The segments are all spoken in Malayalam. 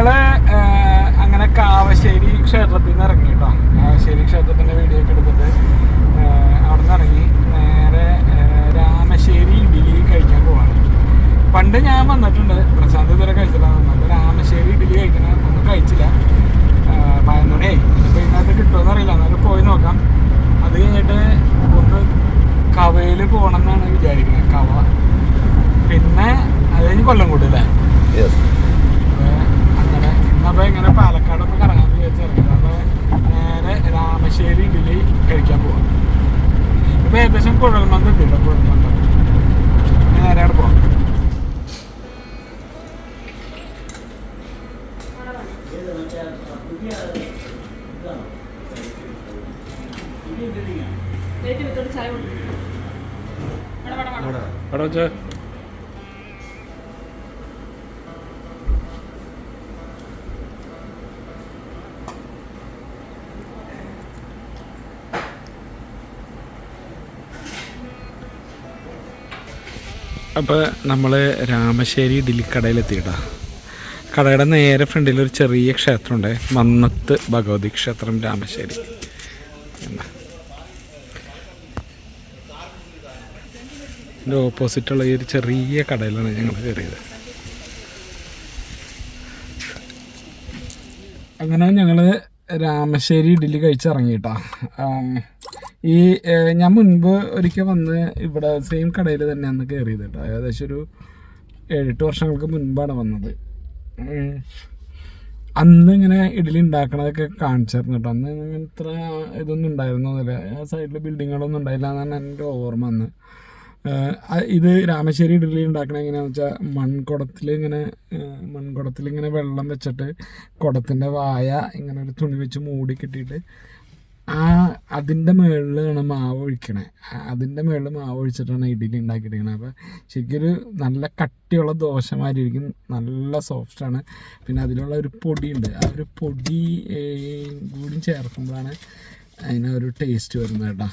ഞങ്ങൾ അങ്ങനെ കാവശ്ശേരി ക്ഷേത്രത്തിൽ നിന്ന് ഇറങ്ങി കേട്ടോ കാവശ്ശേരി ക്ഷേത്രത്തിന്റെ വീഡിയോ ഒക്കെ എടുത്തിട്ട് അവിടെ നിന്ന് ഇറങ്ങി. നേരെ രാമശ്ശേരി ഇഡ്ഡലി കഴിക്കാൻ പോവാണ്. പണ്ട് ഞാൻ വന്നിട്ടുണ്ട്. പ്രശാന്ത് ഇതുവരെ കഴിച്ചില്ല അപ്പോൾ രാമശ്ശേരി ഇഡ്ഡലി കഴിക്കണ ഒന്നും കഴിച്ചില്ല. പതിനൊന്നേ ഇപ്പോൾ ഇതിനകത്ത് കിട്ടുമെന്ന് അറിയില്ല. എന്നാലും പോയി നോക്കാം. അത് കഴിഞ്ഞിട്ട് ഒന്ന് കവയിൽ പോകണം എന്നാണ് വിചാരിക്കുന്നത് കവ. പിന്നെ അത് കഴിഞ്ഞ് കൊല്ലം അപ്പൊ ഇന്നപ്പോ ഇങ്ങനെ പാലക്കാട് ഒന്ന് കറങ്ങാൻ വിചാരിച്ചിറങ്ങി അപ്പൊ നേരെ രാമശ്ശേരി ഇഡ്ഡലി കഴിക്കാൻ പോവാം. ഇപ്പൊ ഏകദേശം കുഴൽമന്ത് എത്തിട്ടോ കുഴൽമന്ത്. നേരെ അവിടെ പോവാം. അവിടെ വെച്ച്. അപ്പോൾ നമ്മൾ രാമശ്ശേരി ഇഡ്ഡലിക്കടയിലെത്തിയിട്ടാ കടയുടെ നേരെ ഫ്രണ്ടിൽ ഒരു ചെറിയ ക്ഷേത്രമുണ്ട്. മന്നത്ത് ഭഗവതി ക്ഷേത്രം രാമശ്ശേരി. എന്റെ ഓപ്പോസിറ്റുള്ള ഈ ഒരു ചെറിയ കടയിലാണ് ഞങ്ങൾ കയറിയത്. അങ്ങനെ ഞങ്ങൾ രാമശ്ശേരി ഇഡ്ഡലി കഴിച്ചിറങ്ങിയിട്ടാ. ഈ ഞാൻ മുൻപ് ഒരിക്കൽ വന്ന് ഇവിടെ സെയിം കടയിൽ തന്നെ അന്ന് കയറിയത് കേട്ടോ. ഏകദേശം ഒരു ഏഴെട്ട് വർഷങ്ങൾക്ക് മുൻപാണ് വന്നത്. അന്ന് ഇങ്ങനെ ഇഡ്ഡലി ഉണ്ടാക്കണതൊക്കെ കാണിച്ചായിരുന്നു കേട്ടോ. അന്ന് ഇത്ര ഇതൊന്നും ഉണ്ടായിരുന്നില്ല ആ സൈഡിൽ ബിൽഡിങ്ങുകളൊന്നും ഉണ്ടായില്ല എന്നാണ് എന്റെ ഓർമ്മ അന്ന്. ഇത് രാമശ്ശേരി ഇഡ്ഡലി ഉണ്ടാക്കണ എങ്ങനെയാണെന്ന് വെച്ചാൽ മൺകുടത്തിൽ ഇങ്ങനെ മൺകുടത്തിൽ ഇങ്ങനെ വെള്ളം വെച്ചിട്ട് കുടത്തിന്റെ വായ ഇങ്ങനെ ഒരു തുണി വെച്ച് മൂടി കെട്ടിയിട്ട് ആ അതിന്റെ മുകളിലാണ് മാവ് ഒഴിക്കണേ. അതിന്റെ മുകളിൽ മാവ് ഒഴിച്ചിട്ടാണ് ഇഡ്ഡലി ഉണ്ടാക്കിയിട്ടിരിക്കുന്നത് അപ്പോൾ ശരിക്കൊരു നല്ല കട്ടിയുള്ള ദോശമാരിയിരിക്കും. നല്ല സോഫ്റ്റാണ്. പിന്നെ അതിലുള്ള ഒരു പൊടിയുണ്ട്. ആ ഒരു പൊടി കൂടി ചേർക്കുമ്പോഴാണ് അതിനൊരു ഒരു ടേസ്റ്റ് വരുന്നത് കേട്ടോ.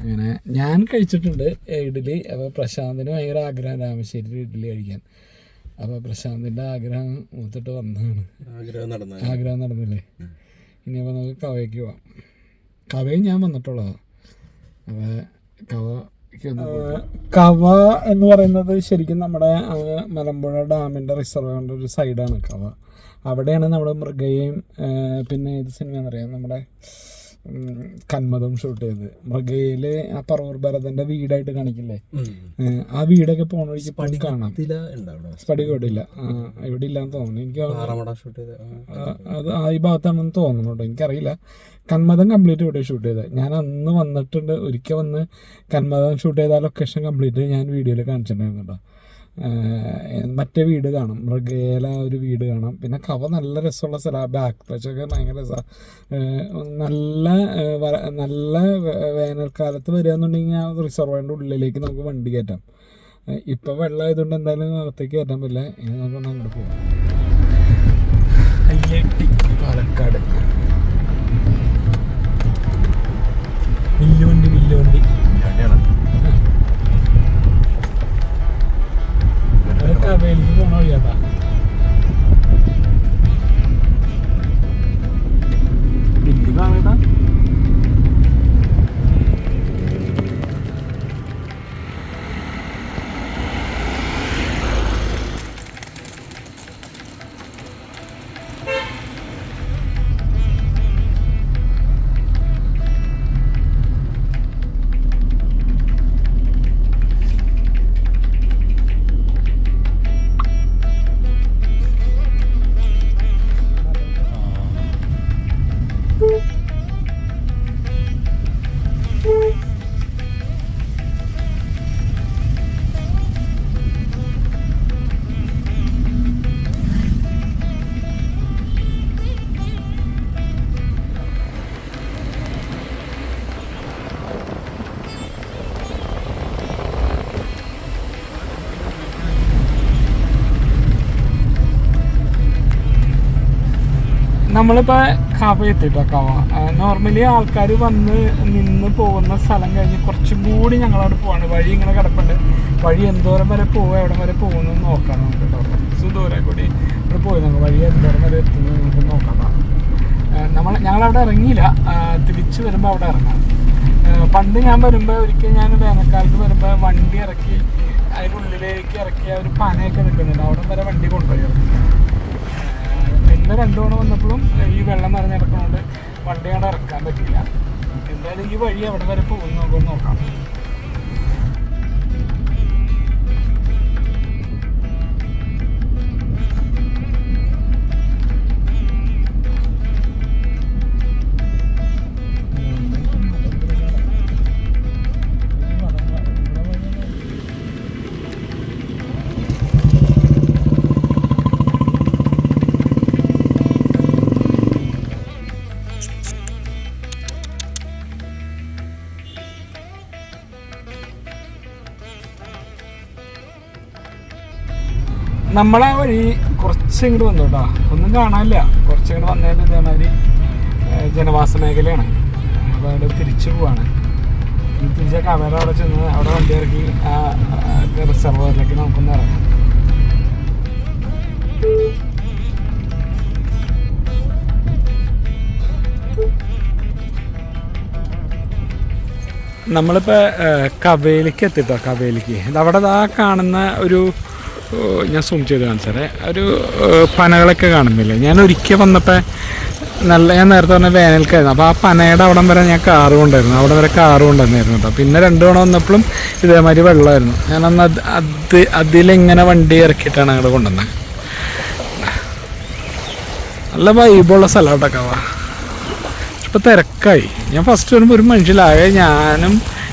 അങ്ങനെ ഞാൻ കഴിച്ചിട്ടുണ്ട് ഇഡ്ഡലി. അപ്പോൾ പ്രശാന്തിന് ഭയങ്കര ആഗ്രഹം രാമശ്ശേരി ഇഡ്ഡലി കഴിക്കാൻ. അപ്പോൾ പ്രശാന്തിന്റെ ആഗ്രഹം മൂത്തിട്ട് വന്നതാണ്. ആഗ്രഹം നടന്ന ആഗ്രഹം അപ്പോൾ നമുക്ക് കവയ്ക്ക് പോവാം. കവയും ഞാൻ വന്നിട്ടുള്ളതാണ് അപ്പോൾ കവ കവ എന്ന് പറയുന്നത് ശരിക്കും നമ്മുടെ മലമ്പുഴ ഡാമിന്റെ റിസർവറിന്റെ ഒരു സൈഡാണ് കവ. അവിടെയാണ് നമ്മുടെ മൃഗയും പിന്നെ ഏത് സിനിമ എന്നറിയാം നമ്മുടെ കന്മതം ഷൂട്ട് ചെയ്തത് മൃഗയിലെ ആ പറവൂർ ഭരതന്റെ വീടായിട്ട് കാണിക്കില്ലേ? ആ വീടൊക്കെ പോണ വഴിക്ക് പണി കാണാം. ഇവിടെ ഇല്ല ഇവിടെ ഇല്ലാന്ന് തോന്നുന്നു. എനിക്ക് ചെയ്ത അത് ആ ഈ ഭാഗത്താണെന്ന് തോന്നുന്നു കേട്ടോ. എനിക്കറിയില്ല. കന്മതം കംപ്ലീറ്റ് ഇവിടെ ഷൂട്ട് ചെയ്തത് ഞാൻ അന്ന് വന്നിട്ടുണ്ട്. ഒരിക്കൽ വന്ന് കന്മതം ഷൂട്ട് ചെയ്ത ലൊക്കേഷൻ കംപ്ലീറ്റ് ഞാൻ വീഡിയോയിൽ കാണിച്ചിട്ടുണ്ടായിരുന്നു കേട്ടോ. മറ്റേ വീട് കാണും. മൃഗേല ഒരു വീട് കാണാം. പിന്നെ കവ നല്ല രസമുള്ള സ്ഥലമാണ് ബാക്ക് ടച്ചൊക്കെ ഭയങ്കര രസമാണ് നല്ല നല്ല വേനൽക്കാലത്ത് വരികയെന്നുണ്ടെങ്കിൽ ആ റിസർവറിന്റെ ഉള്ളിലേക്ക് നമുക്ക് വണ്ടി കയറ്റാം. ഇപ്പം വെള്ളം ആയതുകൊണ്ട് എന്തായാലും അകത്തേക്ക് കയറ്റാൻ പറ്റില്ല. ഇനി നമുക്ക് അങ്ങോട്ട് പോകാം നമ്മളിപ്പോൾ കവ എത്തിട്ടോ കവ? നോർമലി ആൾക്കാർ വന്ന് നിന്ന് പോകുന്ന സ്ഥലം കഴിഞ്ഞ് കുറച്ചും കൂടി ഞങ്ങളവിടെ പോവാണ്. വഴി ഇങ്ങനെ കിടപ്പുണ്ട്. വഴി എന്തോരം വരെ പോവുക എവിടെ വരെ പോകുന്നു നോക്കാം നമുക്ക് കേട്ടോ. കൂടി ഇവിടെ പോയി നമ്മൾ വഴി എന്തോരം വരെ എത്തുന്നത് നമുക്ക് നോക്കാം നമ്മൾ ഞങ്ങളവിടെ ഇറങ്ങിയില്ല. തിരിച്ചു വരുമ്പോൾ അവിടെ ഇറങ്ങാം. പണ്ട് ഞാൻ വരുമ്പോൾ ഒരിക്കൽ ഞാൻ വേനൽക്കാലത്ത് വരുമ്പോൾ വണ്ടി ഇറക്കി അതിനുള്ളിലേക്ക് ഇറക്കി ഒരു പനയൊക്കെ നിൽക്കുന്നുണ്ട്. അവിടെ വരെ വണ്ടി കൊണ്ടുപോയി ഇറക്കി പിന്നെ രണ്ടു തവണ വന്നപ്പോഴും ഈ വെള്ളം നിറഞ്ഞ് കിടക്കുന്നതുകൊണ്ട് അവിടെ ഇറക്കാൻ പറ്റില്ല എന്തായാലും ഈ വഴി എവിടെ വരെ പോകുന്നു നോക്കാം. നമ്മളെ വഴി കുറച്ച് ഇങ്ങോട്ട് വന്നു കേട്ടോ. ഒന്നും കാണാനില്ല. കുറച്ച് ഇങ്ങോട്ട് വന്നതിന്റെ ഇതേമാതിരി ജനവാസ മേഖലയാണ്. അപ്പോൾ അവിടെ തിരിച്ചു പോവാണ്. തിരിച്ച ക്യാമറ അവിടെ ചെന്ന് അവിടെ വണ്ടി ഇറക്കി ആ റിസർവറിലേക്ക് നമുക്കൊന്ന് ഇറങ്ങാം. നമ്മളിപ്പോൾ കവേലിക്ക് എത്തിട്ടോ കവേലിക്ക്. അവിടെ ആ കാണുന്ന ഒരു ഞാൻ സൂം ചെയ്ത് കാണിച്ചാലേ ഒരു പനകളൊക്കെ കാണുന്നില്ല? ഞാൻ ഒരിക്കൽ വന്നപ്പോൾ നല്ല ഞാൻ നേരത്തെ പറഞ്ഞ വേനൽക്കായിരുന്നു. അപ്പോൾ ആ പനയുടെ അവിടം വരെ ഞാൻ കാറ് കൊണ്ടായിരുന്നു അവിടെ വരെ കാറ് കൊണ്ടുവന്നായിരുന്നു കേട്ടോ പിന്നെ രണ്ട് തവണ വന്നപ്പോഴും ഇതേമാതിരി വെള്ളമായിരുന്നു. ഞാനന്ന് അത് അത് അതിലിങ്ങനെ വണ്ടി ഇറക്കിയിട്ടാണ് ഞങ്ങൾ കൊണ്ടുവന്നത് നല്ല വൈബുള്ള സ്ഥലം കേട്ടോ കവ. ഇപ്പൊ തിരക്കായി. ഞാൻ ഫസ്റ്റ് വരുമ്പോൾ ഒരു മനുഷ്യലാകെ ഞാനും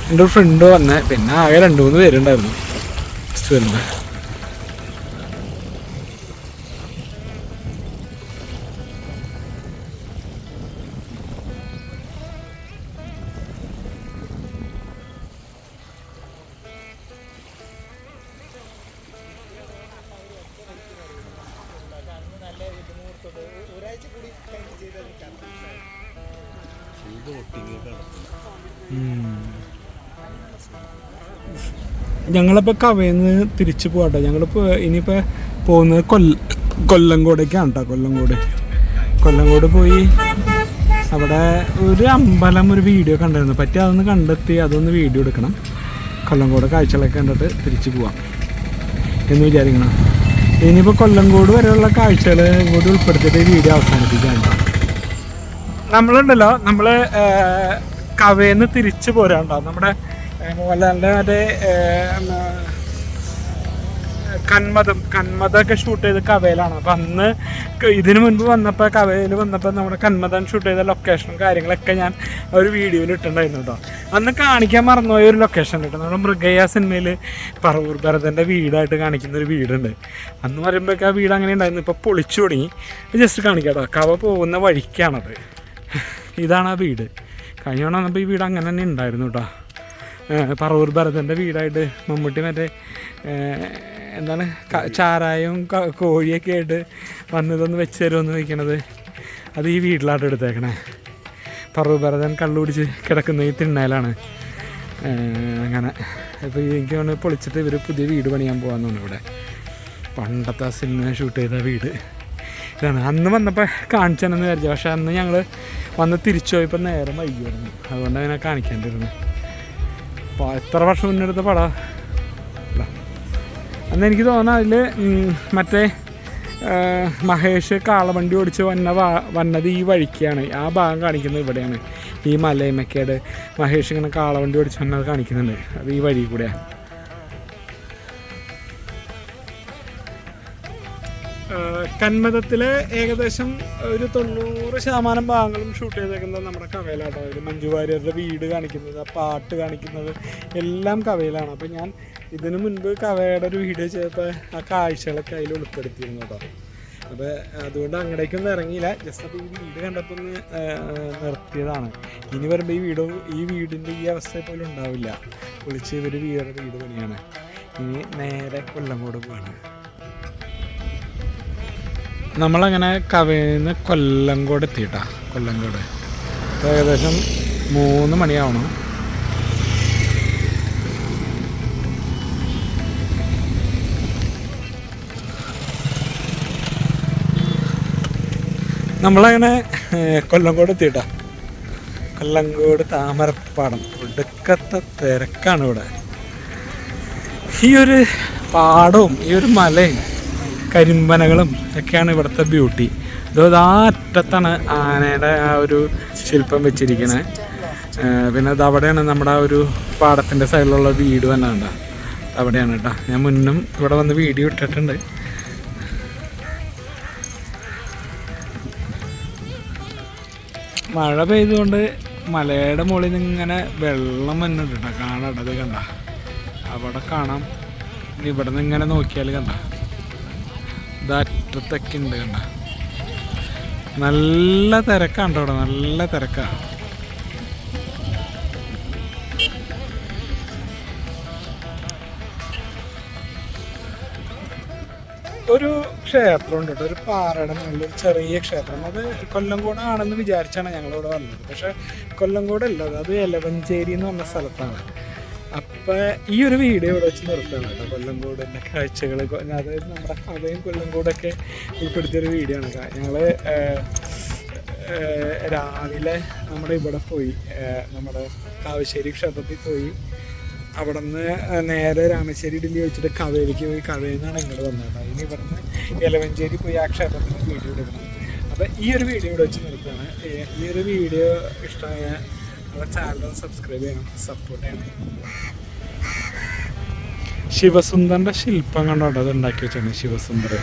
എന്റെ ഒരു ഫ്രണ്ട് വന്നേ. പിന്നെ ആകെ രണ്ട് മൂന്ന് പേരുണ്ടായിരുന്നു. ഫസ്റ്റ് വരുമ്പോൾ ഞങ്ങളിപ്പോൾ കവയിന്ന് തിരിച്ചു പോകട്ടെ ഞങ്ങളിപ്പോൾ ഇനിയിപ്പോൾ പോകുന്നത് കൊല്ല കൊല്ലങ്കോടേക്കാണ് കേട്ടോ കൊല്ലങ്കോട് കൊല്ലങ്കോട് പോയി അവിടെ ഒരു അമ്പലം ഒരു വീഡിയോ കണ്ടായിരുന്നു. പറ്റി അതൊന്ന് കണ്ടെത്തി അതൊന്ന് വീഡിയോ എടുക്കണം. കൊല്ലങ്കോട് കാഴ്ചകളൊക്കെ കണ്ടിട്ട് തിരിച്ചു പോവാം എന്ന് വിചാരിക്കണം. ഇനിയിപ്പോൾ കൊല്ലങ്കോട് വരെയുള്ള കാഴ്ചകൾ കൂടി ഉൾപ്പെടുത്തിയിട്ട് വീഡിയോ അവസാനിപ്പിക്കാൻ നമ്മളുണ്ടല്ലോ നമ്മൾ കവയിൽ നിന്ന് തിരിച്ചു പോരാണ്ടോ നമ്മുടെ മോഹൻലാലിന്റെ കന്മതം കന്മതൊക്കെ ഷൂട്ട് ചെയ്ത് കവയിലാണ്. അപ്പം അന്ന് ഇതിനു മുൻപ് വന്നപ്പോൾ കവയിൽ വന്നപ്പോൾ നമ്മുടെ കന്മതം ഷൂട്ട് ചെയ്ത ലൊക്കേഷനും കാര്യങ്ങളൊക്കെ ഞാൻ ഒരു വീഡിയോയിൽ ഇട്ടിട്ടുണ്ടായിരുന്നു കേട്ടോ അന്ന് കാണിക്കാൻ മറന്നുപോയ ഒരു ലൊക്കേഷൻ കേട്ടോ നമ്മുടെ മൃഗയ സിനിമയിൽ പറവൂർ ഭരതന്റെ വീടായിട്ട് കാണിക്കുന്ന ഒരു വീടുണ്ട്. അന്ന് പറയുമ്പോഴേക്ക് ആ വീട് അങ്ങനെ ഉണ്ടായിരുന്നു. ഇപ്പോൾ പൊളിച്ചു തുടങ്ങി. ജസ്റ്റ് കാണിക്കാം കേട്ടോ കവ പോകുന്ന വഴിക്കാണത്. ഇതാണ് ആ വീട്. കഴിഞ്ഞ വന്നപ്പോൾ ഈ വീട് അങ്ങനെ തന്നെ ഉണ്ടായിരുന്നു കേട്ടോ പറവൂർ ഭരതന്റെ വീടായിട്ട് മമ്മൂട്ടി മറ്റേ എന്താണ് ചാരായവും കോഴിയൊക്കെ ആയിട്ട് വന്നതൊന്ന് വെച്ച് തരുമെന്ന് വയ്ക്കണത് അത് ഈ വീട്ടിലാട്ട് എടുത്തേക്കണേ. പറവൂർ ഭരതൻ കള്ളു കുടിച്ച് കിടക്കുന്ന ഈ തിണ്ണയിലാണ് അങ്ങനെ. ഇപ്പോൾ എനിക്ക് തോന്നുന്നു പൊളിച്ചിട്ട് ഇവർ പുതിയ വീട് പണിയാൻ പോകാമെന്നാണ് ഇവിടെ. പണ്ടത്തെ സിനിമ ഷൂട്ട് ചെയ്ത വീട്. ഇതാണ്. അന്ന് വന്നപ്പോൾ കാണിച്ചെന്ന് വിചാരിച്ചു. പക്ഷേ അന്ന് ഞങ്ങൾ വന്ന് തിരിച്ചു പോയപ്പോൾ നേരം വൈകിയായിരുന്നു. അതുകൊണ്ട് അതിനെ കാണിക്കേണ്ടിരുന്നു. അപ്പോൾ എത്ര വർഷം മുന്നെടുത്ത പടാ. അന്ന് എനിക്ക് തോന്നുന്നു അതിൽ മറ്റേ മഹേഷ് കാളവണ്ടി ഓടിച്ച് വന്ന വാ- വന്നത് ഈ വഴിക്കാണ്. ആ ഭാഗം കാണിക്കുന്നത് ഇവിടെയാണ്. ഈ മലയമക്കേട് മഹേഷ് ഇങ്ങനെ കാളവണ്ടി ഓടിച്ച് വന്നത് കാണിക്കുന്നുണ്ട്. അത് ഈ വഴി കൂടെയാണ്. കന്മതത്തിലെ ഏകദേശം ഒരു തൊണ്ണൂറ് ശതമാനം ഭാഗങ്ങളും ഷൂട്ട് ചെയ്തേക്കുന്നത് നമ്മുടെ കവയിലാട്ടോ. അതിൽ മഞ്ജു വാര്യരുടെ വീട് കാണിക്കുന്നത് ആ പാട്ട് കാണിക്കുന്നത് എല്ലാം കവയിലാണ്. അപ്പം ഞാൻ ഇതിനു മുൻപ് കവയുടെ ഒരു വീഡിയോ ചെയ്തപ്പോൾ ആ കാഴ്ചകളൊക്കെ അതിൽ ഉൾപ്പെടുത്തിയിരുന്നു കേട്ടോ. അപ്പോൾ അതുകൊണ്ട് അങ്ങടേക്കൊന്നും ഇറങ്ങിയില്ല. ജസ്റ്റ് അപ്പോൾ ഈ വീട് കണ്ടപ്പോൾ ഒന്ന് നിർത്തിയതാണ്. ഇനി വരുമ്പോൾ ഈ വീട് ഈ വീടിന്റെ ഈ അവസ്ഥ പോലും ഉണ്ടാവില്ല. വിളിച്ച് ഇവർ വേറെ വീട് പണിയാണ്. ഇനി നേരെ കൊല്ലം കൂടെ പോവാണ്. നമ്മളങ്ങനെ കവയിന്ന് കൊല്ലംകോട് എത്തിയിട്ടാ കൊല്ലംകോട് ഇപ്പോൾ ഏകദേശം മൂന്ന് മണിയാവണം. നമ്മളങ്ങനെ കൊല്ലംകോട് എത്തിയിട്ടാ. കൊല്ലംകോട് താമരപ്പാടം ഒടുക്കത്തെ തിരക്കാണ് ഇവിടെ ഈ ഒരു പാടവും ഈ ഒരു മലയും കരിമ്പനകളും ഒക്കെയാണ് ഇവിടുത്തെ ബ്യൂട്ടി ഇത് ആ അറ്റത്താണ് ആനയുടെ ആ ഒരു ശില്പം വെച്ചിരിക്കുന്നത് പിന്നെ അത് അവിടെയാണ് നമ്മുടെ ആ ഒരു പാടത്തിന്റെ സൈഡിലുള്ള വീട് തന്നെ ഉണ്ടോ അവിടെയാണ് കേട്ടോ. ഞാൻ മുന്നും ഇവിടെ വന്ന് വീഡിയോ ഇട്ടിട്ടുണ്ട്. മഴ പെയ്തുകൊണ്ട് മലയുടെ മുകളിൽ നിന്ന് ഇങ്ങനെ വെള്ളം വന്നിട്ടുണ്ടോ. കാണാട്ടത് കണ്ട? അവിടെ കാണാം. ഇവിടെ നിന്ന് ഇങ്ങനെ നോക്കിയാൽ കണ്ട? ഇത് അറ്റത്തൊക്കെ ഉണ്ട് കണ്ട. നല്ല തിരക്കാണ് അവിടെ നല്ല തിരക്കാണ് ഒരു ക്ഷേത്രം ഉണ്ട് കേട്ടോ ഒരു പാറയുടെ ഒരു ചെറിയ ക്ഷേത്രം. അത് കൊല്ലംകോട് ആണെന്ന് വിചാരിച്ചാണ് ഞങ്ങളിവിടെ വന്നത്. പക്ഷെ കൊല്ലംകോടല്ല അത് എലവഞ്ചേരി എന്ന് പറഞ്ഞ സ്ഥലത്താണ്. അപ്പം ഈ ഒരു വീഡിയോ ഇവിടെ വെച്ച് നിർത്തുകയാണ് കേട്ടോ. കൊല്ലംകോടിന്റെ കാഴ്ചകൾ അതായത് നമ്മുടെ കഥയും കൊല്ലംകോടൊക്കെ ഉൾപ്പെടുത്തിയൊരു വീഡിയോ ആണ്. ഞങ്ങൾ രാവിലെ നമ്മുടെ ഇവിടെ പോയി. നമ്മുടെ കാവശ്ശേരി ക്ഷേത്രത്തിൽ പോയി. അവിടെ നിന്ന് നേരെ രാമശ്ശേരി ഡില്ലി വെച്ചിട്ട് കവയിലേക്ക് പോയി. കവയിൽ ഇങ്ങോട്ട് വന്നത് ഇനി ഇവിടുന്ന് എലവഞ്ചേരി പോയി ആ ക്ഷേത്രത്തിന് വീഡിയോ എടുക്കണം. അപ്പം ഈ ഒരു വീഡിയോ ഇവിടെ വെച്ച് നിർത്തുകയാണ് ഈ ഒരു വീഡിയോ ഇഷ്ടമായ നമ്മുടെ സബ്സ്ക്രൈബ് ചെയ്യണം. സപ്പോർട്ട് ചെയ്യണം. ശിവസുന്ദറിന്റെ ശില്പം കണ്ടോട്ടോ അത് ഉണ്ടാക്കി വെച്ചാണ് ശിവസുന്ദർ